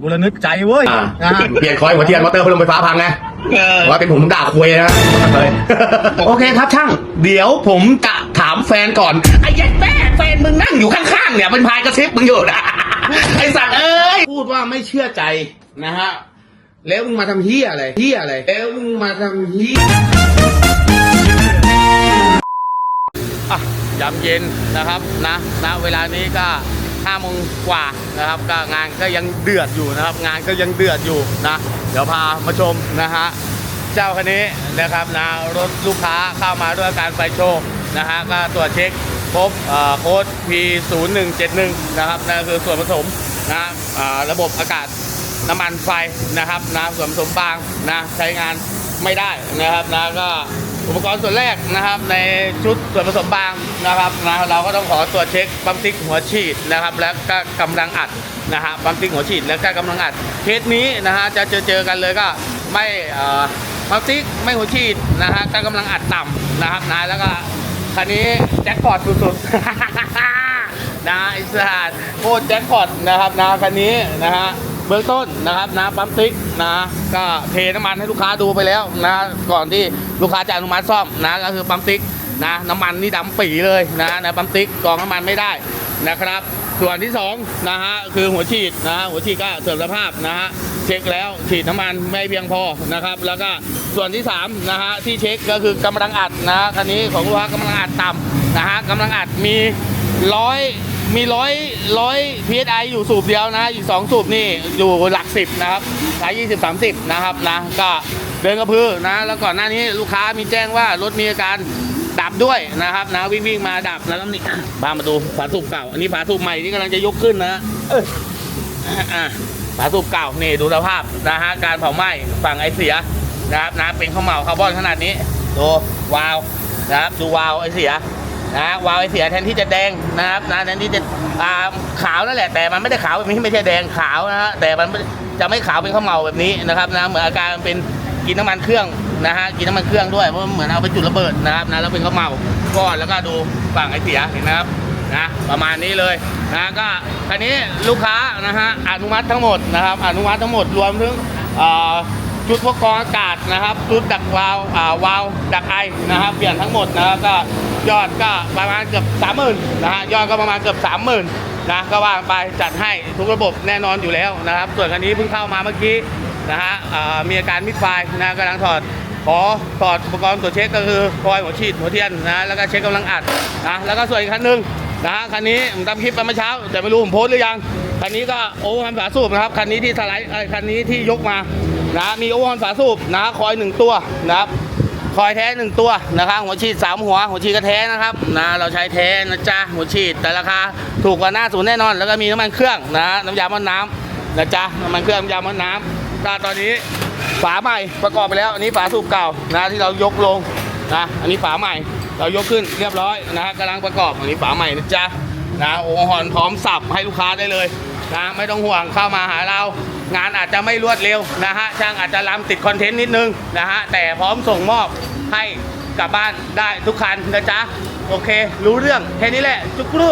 กูระนึกใจเว้ยอ่านะฮะเปลี่ยนคอยหัวเทียนมอเตอร์พัดลมไฟฟ้าพังไงเออ ว่าเป็นผมผมด่าคุยนะโอเคครับช่าง เดี๋ยวผมจะถามแฟนก่อน ไอ้ยัยแม่แฟนมึงนั่งอยู่ข้างๆเนี่ยเป็นพายกระซิบมึงอยู่นะไอ้สัตว์เอ้ยพูดว่าไม่เชื่อใจนะฮะแล้วมึงมาทำเฮียอะไรเฮียอะไรแล้วมึงมาทำเฮีย อะยามเย็นนะครับนะณเวลานี้ก็ 5โมงกว่านะครับก็งานก็ยังเดือดอยู่นะครับ งานก็ยังเดือดอยู่นะเดี๋ยวพามาชมนะฮะเจ้าคันนี้นะครับนะรถลูกค้าเข้ามาด้วยการไฟโชว์นะฮะก็ตรวจเช็คพบเอ่อโค้ด P0171 นะครับนั่นคือส่วนผสมนะอ่าระบบอากาศน้ำมันไฟนะครับนะส่วนผสมบางนะใช้งานไม่ได้นะครับนะก็ อุปกรณ์ส่วนแรกนะครับ ในชุดส่วนผสมบางนะครับนะเราก็ต้องขอตรวจเช็คปั๊มติ๊กหัวฉีดนะครับ แล้วก็กำลังอัดนะฮะปั๊มติ๊กหัวฉีดแล้วก็กำลังอัดเคสนี้นะฮะจะเจอเจอกันเลยก็ไม่ปั๊มติ๊กไม่หัวฉีดนะฮะก็กำลังอัดต่ำนะครับนะแล้วก็คันนี้แจ็คพอตสุดๆนะไอิสระโคตรแจ็คพอตนะครับนะคันนี้นะฮะ เบื้องต้นนะครับนะปั๊มติ๊กนะ ก็เทน้ำมันให้ลูกค้าดูไปแล้วนะก่อนที่ลูกค้าจะอนุมัติซ่อมนะก็คือปั๊มติ๊กนะน้ำมันนี่ดำปีเลยนะนะปั๊มติ๊กกรองน้ำมันไม่ได้นะครับ ส่วนที่สองนะฮะคือหัวฉีดนะหัวฉีดก็เสื่อมสภาพนะฮะเช็คแล้วฉีดน้ำมันไม่เพียงพอนะครับ แล้วก็ส่วนที่สามนะฮะที่เช็คก็คือกำลังอัดนะฮะคันนี้ของลูกค้ากำลังอัดต่ำนะฮะกำลังอัดมีร้อย มีร้อยร้อย psi อยู่สูบเดียวนะ อีกสองสูบนี่อยู่หลักสิบนะครับสายยี่สิบสามสิบนะครับนะ ก็เดินกระพือนะ แล้วก่อนหน้านี้ลูกค้ามีแจ้งว่ารถมีอาการดับด้วยนะครับนะวิ่งวิ่งมาดับแล้วนี่พามาดูฝาสูบเก่า อันนี้ฝาสูบใหม่ที่กำลังจะยกขึ้นนะฝาสูบเก่านี่ดูสภาพนะฮะการเผาไหม้ฝั่งไอเสียนะครับนะเป็นข้าวเหมาคาร์บอนขนาดนี้ดูวาวนะครับดูวาวไอเสีย นะวาวไอเสียแทนที่จะแดงนะครับนะแทนที่จะขาวนั่นแหละ แต่มันไม่ได้ขาวแบบนี้ไม่ใช่แดงขาวนะฮะแต่มันจะไม่ขาวเป็นข้าวเมาแบบนี้นะครับนะเหมือนอาการมันเป็นกินน้ำมันเครื่องนะฮะกินน้ำมันเครื่องด้วยเพราะเหมือนเอาไปจุดระเบิดนะครับนะแล้วเป็นข้าวเมาก้อนแล้วก็ดูฝั่งไอเสียเห็นนะครับนะประมาณนี้เลยนะก็คันนี้ลูกค้านะฮะอนุมัติทั้งหมดนะครับ อนุมัติทั้งหมดรวมถึงชุดพวกกรองอากาศนะครับชุดดักวาวอ่าวาวดักไอนะครับเปลี่ยนทั้งหมดนะครับก็ ยอดก็ประมาณเกือบสามหมื่นนะฮะยอดก็ประมาณเกือบสามหมื่นนะก็ว่างไปจัดให้ทุกระบบแน่นอนอยู่แล้วนะครับ ส่วนคันนี้เพิ่งเข้ามาเมื่อกี้นะฮะมีอาการมิดไฟนะกำลังถอดขอถอดอุปกรณ์ตรวจเช็คก็คือคอยหัวฉีดหัวเทียนนะแล้วก็เช็คกำลังอัดนะแล้วก็ส่วนอีกคันหนึงนะฮะคันนี้ผมทำคลิปไปเมื่อเช้า แต่ไม่รู้ผมโพสหรือยังคันนี้ก็โอเวอร์ฮันฝาสูบนะครับคันนี้ที่สไลด์คันนี้ที่ยกมานะมีโอวันฝาสูบนะคอยหนึ่งตัวนะครับ คอยแท้หนึ่งตัวนะครับ หัวฉีดสามหัว หัวฉีดก็แท้นะครับนะเราใช้แท้นะจ๊ะหัวฉีดแต่ราคาถูกกว่าหน้าศูนย์แน่นอน แล้วก็มีน้ำมันเครื่องนะน้ำยาม้อน้ำนะจ๊ะน้ำมันเครื่องน้ำยาม้อน้ำก็ตอนนี้ฝาใหม่ประกอบไปแล้วอันนี้ฝาสูบเก่านะที่เรายกลงนะอันนี้ฝาใหม่เรายกขึ้นเรียบร้อยนะฮะกำลังประกอบอันนี้ฝาใหม่นะจ๊ะนะโอหอนพร้อมสับให้ลูกค้าได้เลยนะไม่ต้องห่วงเข้ามาหาเรางานอาจจะไม่รวดเร็วนะฮะช่างอาจจะล้ำติดคอนเทนต์นิดนึงนะฮะแต่พร้อมส่งมอบให้กลับบ้านได้ทุกคันนะจ๊ะ โอเค รู้เรื่องแค่นี้แหละ จุกรู